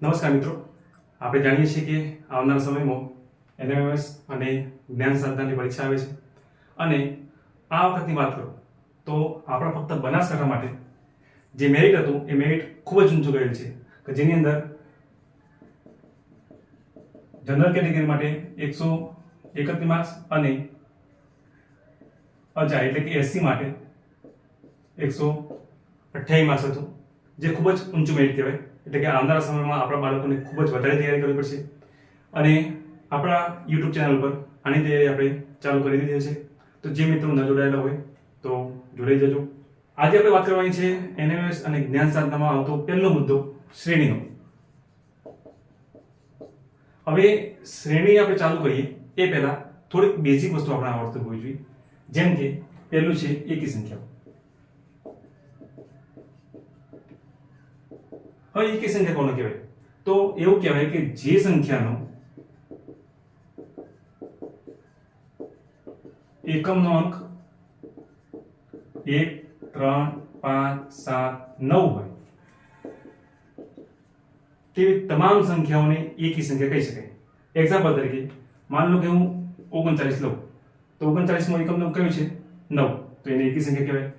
નમસ્કાર મિત્રો. આપણે જાણીએ છીએ કે આવનારા સમયમાં એનએમએસ અને જ્ઞાન સાધનાની પરીક્ષા આવે છે. અને આ વખતની વાત કરું તો આપણા ફક્ત બનાસકાંઠા માટે જે મેરિટ હતું, એ મેરિટ ખૂબ જ ઊંચું ગયેલ છે. કે જેની અંદર જનરલ કેટેગરી માટે એકસો એકત્રીસ માર્ક્સ અને અજા એટલે કે એસસી માટે એકસો અઠ્યાવીસ માર્ક્સ હતું, જે ખૂબ જ ઊંચું મેરિટ કહેવાય. એટલે કે આવનારા સમયમાં આપણા બાળકોને ખૂબ જ વધારે તૈયારી કરવી પડશે. અને આપણા યુટ્યુબ ચેનલ પર આની તૈયારી આપણે ચાલુ કરી દીધી છે તો જે મિત્રો ન જોડાયેલા હોય તો જોડાઈ જજો. આજે આપણે વાત કરવાની છે એનએમએસ અને જ્ઞાન સાધનામાં આવતો પહેલો મુદ્દો, શ્રેણીનો. હવે શ્રેણી આપણે ચાલુ કરીએ એ પહેલા થોડીક બેઝિક વસ્તુ આપણે આવડતું હોવી જોઈએ. જેમ કે પહેલું છે એકી સંખ્યાઓ. હવે એકી સંખ્યા કોને કહેવાય? તો એવું કહેવાય કે જે સંખ્યાનો એકમનો અંક એક, ત્રણ, પાંચ, સાત, નવ હોય. તેવી તમામ સંખ્યાઓને એકી સંખ્યા કહી શકાય. એક્ઝામ્પલ તરીકે, માન લો કે હું ઓગણચાલીસ લઉં. તો ઓગણચાલીસમાં એકમનો કયું છે? નવ. તો એને એકી સંખ્યા કહેવાય.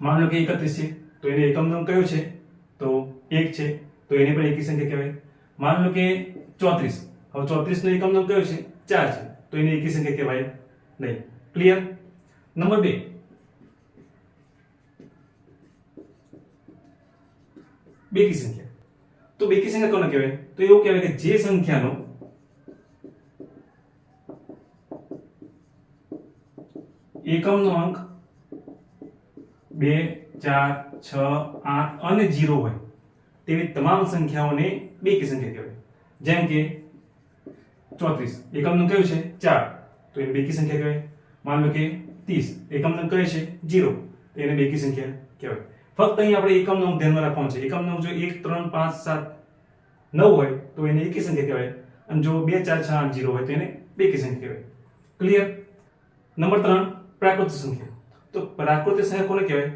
માન લો કે એકત્રીસ છે, તો એને એકમનો કયો છે? તો એક છે, તો એને પણ એકી સંખ્યા કહેવાય. માન લો કે ચોત્રીસ. હવે ચોત્રીસ નો એકમ કયો છે? ચાર છે. તો એને એકી સંખ્યા કહેવાય નહીં. ક્લિયર નંબર બે. બેકી સંખ્યા. તો બેકી સંખ્યા કોને કહેવાય? તો એવું કહેવાય કે જે સંખ્યાનો એકમનો અંક બે, ચાર, છ, આઠ અને જીરો હોય. તેવી તમામ સંખ્યાઓને બેકી સંખ્યા કહેવાય. જેમ કે ચોત્રીસ, એકમનું કયું છે? ચાર. તો એને બેકી સંખ્યા કહેવાય. માન લો કે ત્રીસ, એકમનું કયું છે? જીરો એને બેકી સંખ્યા કહેવાય. ફક્ત અહીં આપણે એકમ અંક ધ્યાનમાં રાખવાનું છે. એકમ અંક જો એક, ત્રણ, પાંચ, સાત, નવ હોય, તો એને એકી સંખ્યા કહેવાય. અને જો બે, ચાર, છ, આઠ જીરો હોય, તો એને બેકી સંખ્યા કહેવાય. ક્લિયર નંબર ત્રણ, પ્રાકૃતિક સંખ્યા. તો પ્રાકૃતિક સંખ્યા કોને કહેવાય?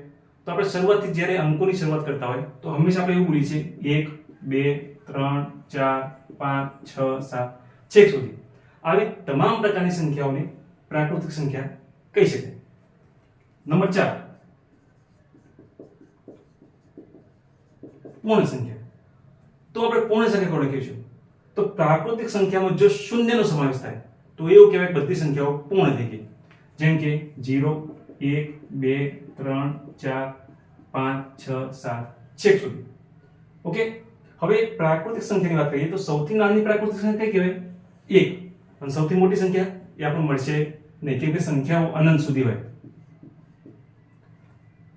આપણે શરૂઆતથી જ્યારે અંકોની શરૂઆત કરતા હોય, તો હંમેશા આપણે એવું બોલીએ છીએ, એક, બે, ત્રણ, ચાર, પાંચ, છ, સાત, છેક સુધી. આવી તમામ પ્રકારની સંખ્યાઓને પ્રાકૃતિક સંખ્યા કહી શકાય. નંબર ચાર. પૂર્ણ સંખ્યા. તો આપણે પૂર્ણ સંખ્યા કોને કહીશું તો પ્રાકૃતિક સંખ્યામાં જો શૂન્યનો સમાવેશ થાય, તો એવું કહેવાય બધી સંખ્યાઓ પૂર્ણ થઈ ગઈ. જેમ કે જીરો એક, બે, ત્રણ, ચાર પાંચ, છ, સાત. છેક સુધી. ઓકે? હવે પ્રાકૃતિક સંખ્યાની વાત કરીએ તો સૌથી નાની પ્રાકૃતિક સંખ્યા કહેવાય? એક. અને સૌથી મોટી સંખ્યા? એ આપણને મળશે નહીં. કેમ કે સંખ્યાઓ અનંત સુધી હોય.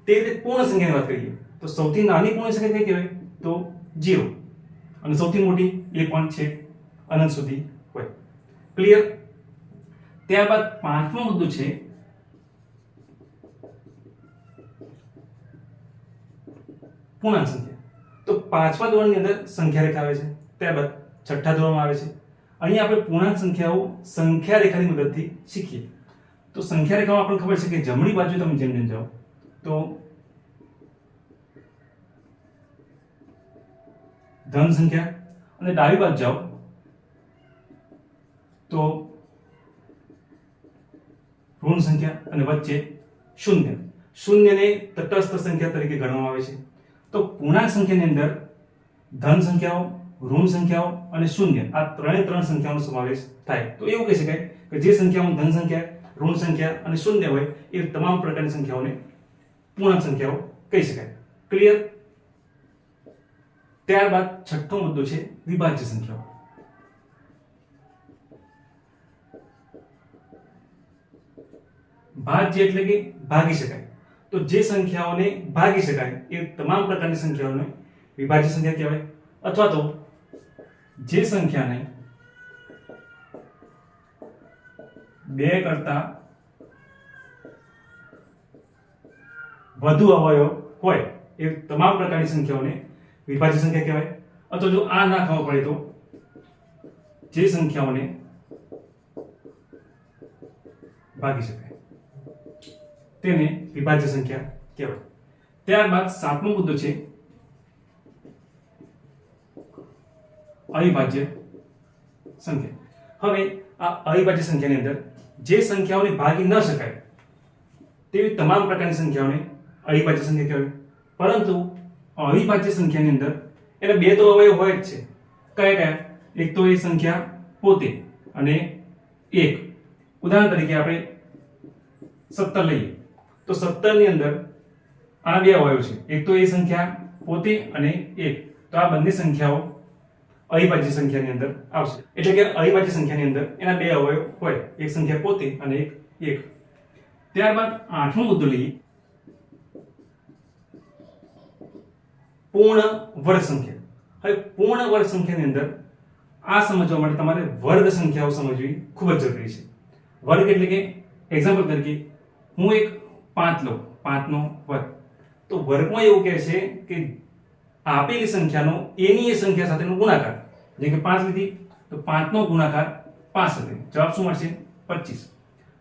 તે રીતે પૂર્ણ સંખ્યાની વાત કરીએ. તો સૌથી નાની પૂર્ણ સંખ્યા કઈ કહેવાય? તો જીરો. અને સૌથી મોટી એ પણ છે અનંત સુધી હોય. ક્લિયર ત્યારબાદ પાંચમો મુદ્દો છે પૂર્ણાંક સંખ્યા. તો પાંચમા ધોરણની અંદર સંખ્યા રેખા આવે છે. ત્યારબાદ છઠ્ઠા ધોરણમાં આવે છે. અહીં આપણે પૂર્ણાંક સંખ્યાઓ સંખ્યા રેખાની મદદથી શીખીએ. તો સંખ્યા રેખામાં આપણને ખબર છે કે જમણી બાજુ તમે જેમ જેમ જાઓ, તો ધન સંખ્યા અને ડાબી બાજુ જાઓ, તો ઋણ સંખ્યા અને વચ્ચે શૂન્ય. શૂન્યને તટસ્થ સંખ્યા તરીકે ગણવામાં આવે છે. તો પૂર્ણાંક સંખ્યાની અંદર ધન સંખ્યાઓ, ઋણ સંખ્યાઓ અને શૂન્ય આ ત્રણે ત્રણ સંખ્યાઓનો સમાવેશ થાય. તો એવું કહી શકાય કે જે સંખ્યાઓ ધન સંખ્યા, ઋણ સંખ્યા અને શૂન્ય હોય એ તમામ પ્રકારની સંખ્યાઓને પૂર્ણાંક સંખ્યાઓ કહી શકાય. ક્લિયર ત્યારબાદ છઠ્ઠો મુદ્દો છે વિભાજ્ય સંખ્યાઓ. ભાજ્ય એટલે કે ભાગી શકાય. તો જે સંખ્યાઓને ભાગી શકાય, એ તમામ પ્રકારની સંખ્યાઓને વિભાજ્ય સંખ્યા કહેવાય. અથવા તો જે સંખ્યાને બે કરતા વધુ અવયવ હોય, એ તમામ પ્રકારની સંખ્યાઓને વિભાજ્ય સંખ્યા કહેવાય. અથવા જો આ ના ખબર પડે તો જે સંખ્યાઓને ભાગી શકાય. તેને વિભાજ્ય સંખ્યા કહેવાય. ત્યારબાદ સાતમો મુદ્દો છે અવિભાજ્ય સંખ્યા. હવે આ અવિભાજ્ય સંખ્યાની અંદર જે સંખ્યાઓને ભાગી ન શકાય તેવી તમામ પ્રકારની સંખ્યાઓને અવિભાજ્ય સંખ્યા કહેવાય. પરંતુ અવિભાજ્ય સંખ્યાની અંદર એને બે તો અવયવ હોય જ છે. કયા કયા? એક તો એ સંખ્યા પોતે અને એક. ઉદાહરણ તરીકે આપણે સત્તર લઈએ. તો સત્તરની અંદર આ બે અવયવ છે. એક તો એ સંખ્યા પોતે અને એક. તો આ બંને સંખ્યાઓ અવિભાજ્ય સંખ્યાની અંદર આવશે. એટલે કે અવિભાજ્ય સંખ્યાની અંદર એના બે અવયવ હોય. એક સંખ્યા પોતે અને એક એક. ત્યારબાદ આઠમો મુદ્દો લઈએ. પૂર્ણ વર્ગ સંખ્યા. હવે પૂર્ણ વર્ગ સંખ્યાની અંદર આ સમજવા માટે તમારે વર્ગ સંખ્યાઓ સમજવી ખૂબ જ જરૂરી છે. વર્ગ એટલે કે એક્ઝામ્પલ તરીકે હું એક પાંચ લો, પાંચનો વર્ગ. તો વર્ગમાં એવું કહે છે કે આપેલી સંખ્યાનો એની એ સંખ્યા સાથેનો ગુણાકાર. જેમ કે પાંચ લીધી, તો પાંચનો ગુણાકાર પાંચ સાથે. જવાબ શું મળશે? પચીસ.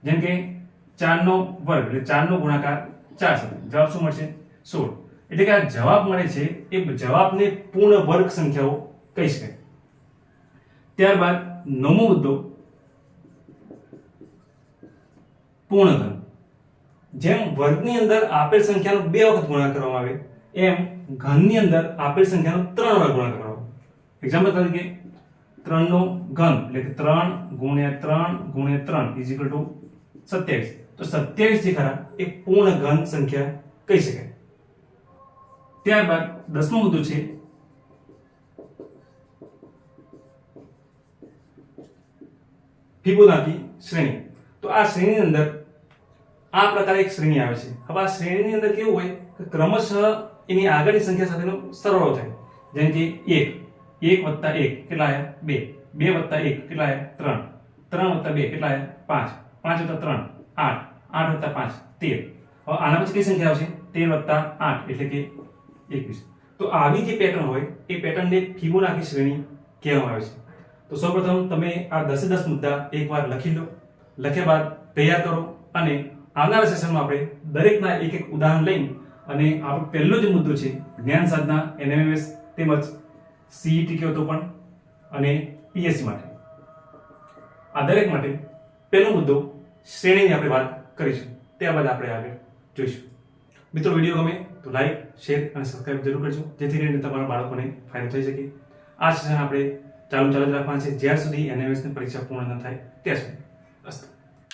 જેમ કે ચારનો વર્ગ, એટલે ચારનો ગુણાકાર ચાર સાથે. જવાબ શું મળશે? સોળ. એટલે કે આ જવાબ મળે છે, એ જવાબને પૂર્ણ વર્ગ સંખ્યાઓ કહી શકાય. ત્યારબાદ નવમો મુદ્દો. પૂર્ણઘન જેમ વર્ગની અંદર આપેલ સંખ્યાનો બે વખત ગુણાકાર કરવામાં આવે, એમ ઘનની અંદર આપેલ સંખ્યાનો ત્રણ વાર ગુણાકાર કરવામાં આવે. એક્ઝામ્પલ તરીકે, ત્રણનો ઘન, એટલે કે ત્રણ ગુણ્યા ત્રણ ગુણ્યા ત્રણ ઇઝ ઇક્વલ ટુ સત્યાવીસ. તો સત્યાવીસ જે ખરા, એ પૂર્ણ ઘન સંખ્યા કહી શકાય. ત્યારબાદ દસમો મુદ્દો છે ફિબોનાકી શ્રેણી. તો આ શ્રેણીની અંદર આ પ્રકારે એક શ્રેણી આવે છે. હવે આ શ્રેણીની અંદર કેવું હોય કે ક્રમશઃ એની આગળની સંખ્યા સાથેનો સરવાળો થાય. જેમ કે એક એક વત્તા એક કેટલા આવ્યા બે. બે વત્તા એક કેટલા આવ્યા ત્રણ. ત્રણ વત્તા બે કેટલા આવ્યા પાંચ. પાંચ વત્તા ત્રણ. આઠ. આઠ વત્તા પાંચ. તેર. હવે આના પછી કઈ સંખ્યા આવશે? તેર વત્તા આઠ, એટલે કે એકવીસ. તો આવી જે પેટર્ન હોય, એ પેટર્નને ફિબોનાકી શ્રેણી કહેવામાં આવે છે. તો સૌપ્રથમ તમે આ દસે દસ મુદ્દા એકવાર લખી લો. લખ્યા બાદ તૈયાર કરો અને આવનારા સેશનમાં આપણે દરેકના એક એક ઉદાહરણ લઈને અને આપણો પહેલો જે મુદ્દો છે, જ્ઞાન સાધના એનએમએસ તેમજ સીઈટી કહો તો પણ, અને પીએસસી માટે. આ દરેક માટે પહેલો મુદ્દો શ્રેણીની આપણે વાત કરીશું. ત્યારબાદ આપણે આગળ જોઈશું. મિત્રો, વીડિયો ગમે તો લાઈક શેર અને સબસ્ક્રાઇબ જરૂર કરજો, જેથી કરીને તમારા બાળકોને ફાયદો થઈ શકે. આ સેશન આપણે ચાલુ ચાલુ રાખવાના છે. જ્યાં સુધી એનએમએસની પરીક્ષા પૂર્ણ ન થાય, ત્યાં સુધી. અસ્તુ.